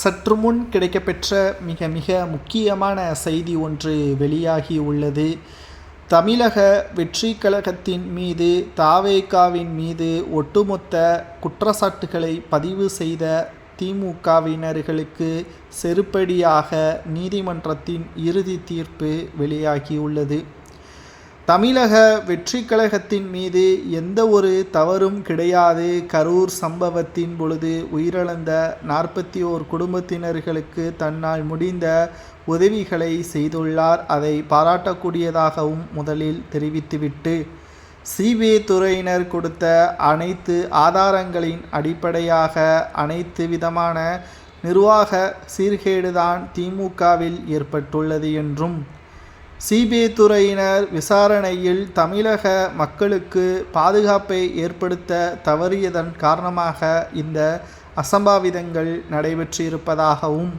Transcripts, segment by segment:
சற்று முன் கிடைக்கப்பெற்ற மிக மிக முக்கியமான செய்தி ஒன்று வெளியாகி உள்ளது. தமிழக வெற்றி கழகத்தின் மீது தாவேகாவின் மீது ஒட்டுமொத்த குற்றச்சாட்டுகளை பதிவு செய்த திமுகவினர்களுக்கு செருப்படியாக நீதிமன்றத்தின் இறுதி தீர்ப்பு வெளியாகியுள்ளது. தமிழக வெற்றி கழகத்தின் மீது எந்த ஒரு தவறும் கிடையாது. கரூர் சம்பவத்தின் பொழுது உயிரிழந்த நாற்பத்தி ஓர் குடும்பத்தினர்களுக்கு தன்னால் முடிந்த உதவிகளை செய்துள்ளார். அதை பாராட்டக்கூடியதாகவும் முதலில் தெரிவித்துவிட்டு சிபிஐ துறையினர் கொடுத்த அனைத்து ஆதாரங்களின் அடிப்படையாக அனைத்து விதமான நிர்வாக சீர்கேடுதான் திமுகவில் ஏற்பட்டுள்ளது என்றும் சிபிஐ துறையினர் விசாரணையில் தமிழக மக்களுக்கு பாதுகாப்பை ஏற்படுத்த தவறியதன் காரணமாக இந்த அசம்பாவிதங்கள் நடைபெற்றிருப்பதாகவும்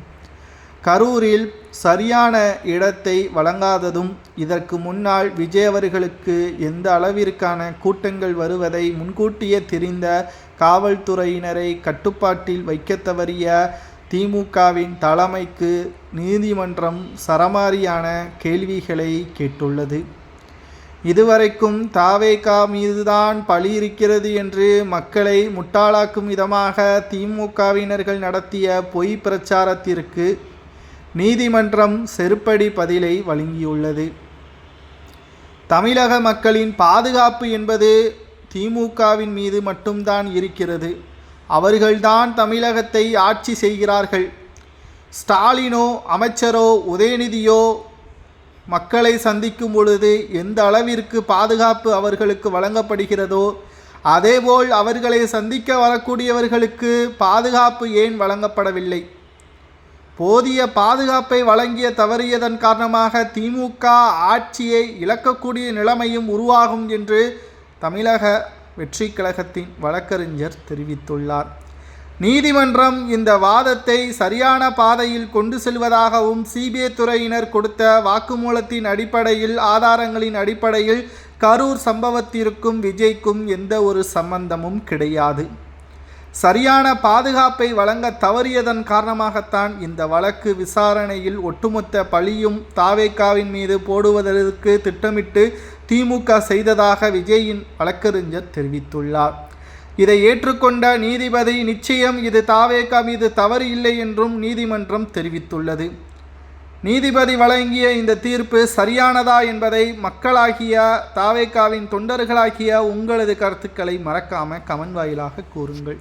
கரூரில் சரியான இடத்தை வழங்காததும் இதற்கு முன்னால் விஜய் அவர்களுக்கு எந்த அளவிற்கான கூட்டங்கள் வருவதை முன்கூட்டியே தெரிந்த காவல்துறையினரை கட்டுப்பாட்டில் வைக்க தவறிய திமுகவின் தலைமைக்கு நீதிமன்றம் சரமாரியான கேள்விகளை கேட்டுள்ளது. இதுவரைக்கும் தாவேகா மீதுதான் பழி இருக்கிறது என்று மக்களை முட்டாளாக்கும் விதமாக திமுகவினர்கள் நடத்திய பொய் பிரச்சாரத்திற்கு நீதிமன்றம் செருப்படி பதிலை வழங்கியுள்ளது. தமிழக மக்களின் பாதுகாப்பு என்பது திமுகவின் மீது மட்டும்தான் இருக்கிறது. அவர்கள்தான் தமிழகத்தை ஆட்சி செய்கிறார்கள். ஸ்டாலினோ அமைச்சரோ உதயநிதியோ மக்களை சந்திக்கும் பொழுது எந்த அளவிற்கு பாதுகாப்பு அவர்களுக்கு வழங்கப்படுகிறதோ அதேபோல் அவர்களை சந்திக்க வரக்கூடியவர்களுக்கு பாதுகாப்பு ஏன் வழங்கப்படவில்லை? போதிய பாதுகாப்பை வழங்கிய தவறியதன் காரணமாக திமுக ஆட்சியை இழக்கக்கூடிய நிலைமையும் உருவாகும் என்று தமிழக வெற்றி கழகத்தின் வழக்கறிஞர் தெரிவித்துள்ளார். நீதிமன்றம் இந்த வாதத்தை சரியான பாதையில் கொண்டு செல்வதாகவும் சிபிஐ துறையினர் கொடுத்த வாக்குமூலத்தின் அடிப்படையில் ஆதாரங்களின் அடிப்படையில் கரூர் சம்பவத்திற்கும் விஜய்க்கும் எந்த ஒரு சம்பந்தமும் கிடையாது. சரியான பாதுகாப்பை வழங்க தவறியதன் காரணமாகத்தான் இந்த வழக்கு விசாரணையில் ஒட்டுமொத்த பழியும் தாவேக்காவின் மீது போடுவதற்கு திட்டமிட்டு திமுக செய்ததாக விஜயின் வழக்கறிஞர் தெரிவித்துள்ளார். இதை ஏற்றுக்கொண்ட நீதிபதி நிச்சயம் இது தாவேகா மீது தவறு இல்லை என்றும் நீதிமன்றம் தெரிவித்துள்ளது. நீதிபதி வழங்கிய இந்த தீர்ப்பு சரியானதா என்பதை மக்களாகிய தாவேக்காவின் தொண்டர்களாகிய உங்களது கருத்துக்களை மறக்காம கமன் வாயிலாக கூறுங்கள்.